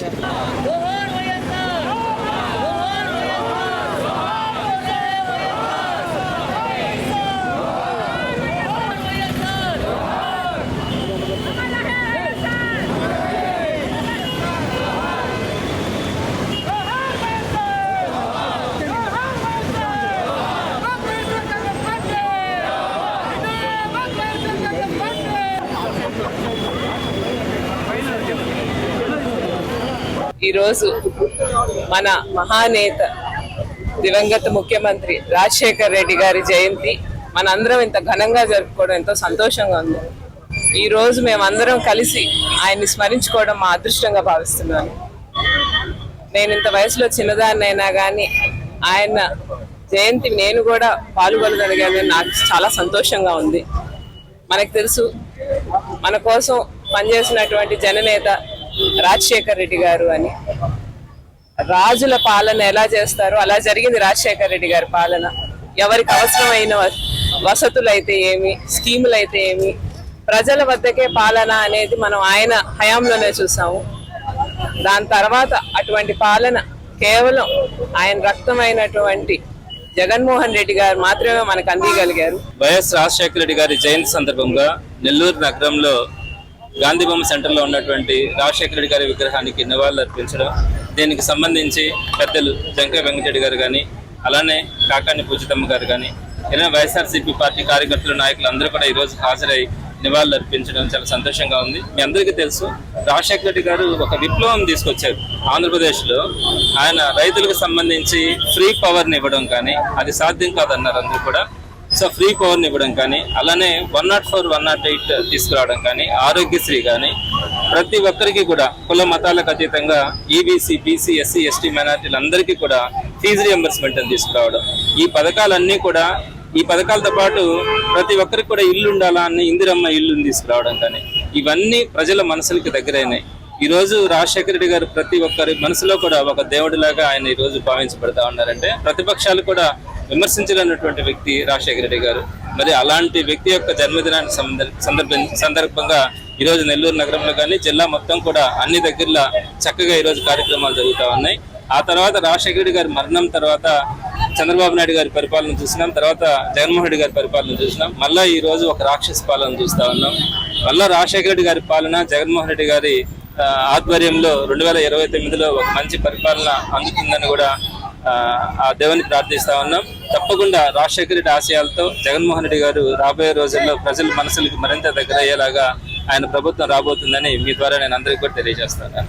Yeah. ఈరోజు మన మహానేత దివంగత ముఖ్యమంత్రి రాజశేఖర్ రెడ్డి గారి జయంతి మనందరం ఇంత ఘనంగా జరుపుకోవడం ఎంతో సంతోషంగా ఉంది. ఈరోజు మేమందరం కలిసి ఆయన్ని స్మరించుకోవడం మా అదృష్టంగా భావిస్తున్నాను. నేను ఇంత వయసులో చిన్నదాన్నైనా కానీ ఆయన జయంతి నేను కూడా పాల్గొనగలిగాను. నాకు చాలా సంతోషంగా ఉంది. మనకు తెలుసు మన కోసం పనిచేసినటువంటి జననేత రాజశేఖర్ రెడ్డి గారు అని. రాజుల పాలన ఎలా చేస్తారో? అలా జరిగింది రాజశేఖర్ రెడ్డి గారి పాలన. ఎవరికి అవసరమైన వసతులు అయితే ఏమి? స్కీములు అయితే ఏమి? ప్రజల వద్దకే పాలన అనేది మనం ఆయన హయాంలోనే చూసాము. దాని తర్వాత అటువంటి పాలన కేవలం ఆయన రక్తమైనటువంటి జగన్మోహన్ రెడ్డి గారు మాత్రమే మనకు అందించగలిగారు వైఎస్ రాజశేఖర రెడ్డి గారి జయంతి సందర్భంగా నెల్లూరు నగరంలో గాంధీ బొమ్మ సెంటర్లో ఉన్నటువంటి రాజశేఖర రెడ్డి గారి విగ్రహానికి నివాళులు అర్పించడం దీనికి సంబంధించి పెద్దలు జంకే వెంకటరెడ్డి గారు కానీ అలానే కాకాని పూజితమ్మ గారు కానీ ఇలా వైఎస్ఆర్సీపీ పార్టీ కార్యకర్తలు నాయకులు అందరూ కూడా ఈరోజు హాజరై నివాళులు అర్పించడం చాలా సంతోషంగా ఉంది. మీ అందరికీ తెలుసు రాజశేఖర రెడ్డి గారు ఒక విప్లవం తీసుకొచ్చారు ఆంధ్రప్రదేశ్లో. ఆయన రైతులకు సంబంధించి ఫ్రీ పవర్ని ఇవ్వడం కానీ అది సాధ్యం కాదన్నారు అందరూ కూడా. సో ఫ్రీ పవర్ని ఇవ్వడం కానీ అలానే one not four one not eight తీసుకురావడం కానీ ఆరోగ్యశ్రీ కానీ ప్రతి ఒక్కరికి కూడా కుల మతాలకు అతీతంగా ఈబీసీ బీసీ ఎస్సీ ఎస్టీ మైనార్టీలందరికీ కూడా ఫీజు రియంబర్స్మెంట్ అని తీసుకురావడం. ఈ పథకాలన్నీ కూడా ఈ పథకాలతో పాటు ప్రతి ఒక్కరికి కూడా ఇల్లు ఉండాలా అని ఇందిరమ్మ ఇల్లుని తీసుకురావడం కానీ ఇవన్నీ ప్రజల మనసులకి దగ్గరైనాయి. ఈ రోజు రాజశేఖర రెడ్డి గారు ప్రతి ఒక్కరి మనసులో కూడా ఒక దేవుడిలాగా ఆయన ఈ రోజు భావించబడతా ఉన్నారంటే ప్రతిపక్షాలు కూడా విమర్శించలేనటువంటి వ్యక్తి రాజశేఖర రెడ్డి గారు. మరి అలాంటి వ్యక్తి యొక్క జన్మదినాన్ని సందర్భ సందర్భం సందర్భంగా ఈరోజు నెల్లూరు నగరంలో కానీ జిల్లా మొత్తం కూడా అన్ని దగ్గరలో చక్కగా ఈరోజు కార్యక్రమాలు జరుగుతూ ఉన్నాయి. ఆ తర్వాత రాజశేఖర రెడ్డి గారి మరణం తర్వాత చంద్రబాబు నాయుడు గారి పరిపాలన చూసినాం. తర్వాత జగన్మోహన్ రెడ్డి గారి పరిపాలన చూసినాం. మళ్ళా ఈ రోజు ఒక రాక్షస పాలన చూస్తా ఉన్నాం. మళ్ళా రాజశేఖర రెడ్డి గారి పాలన జగన్మోహన్ రెడ్డి గారి ఆధ్వర్యంలో రెండు వేల ఇరవై తొమ్మిదిలో ఒక మంచి పరిపాలన అందుతుందని కూడా ఆ, దేవుని ప్రార్థిస్తా ఉన్నాం. తప్పకుండా రాజశేఖర రెడ్డి ఆశయాలతో జగన్మోహన్ రెడ్డి గారు రాబోయే రోజుల్లో ప్రజల మనసులకు మరింత దగ్గర అయ్యేలాగా ఆయన ప్రభుత్వం రాబోతుందని మీ ద్వారా నేను అందరికీ కూడా తెలియజేస్తాను.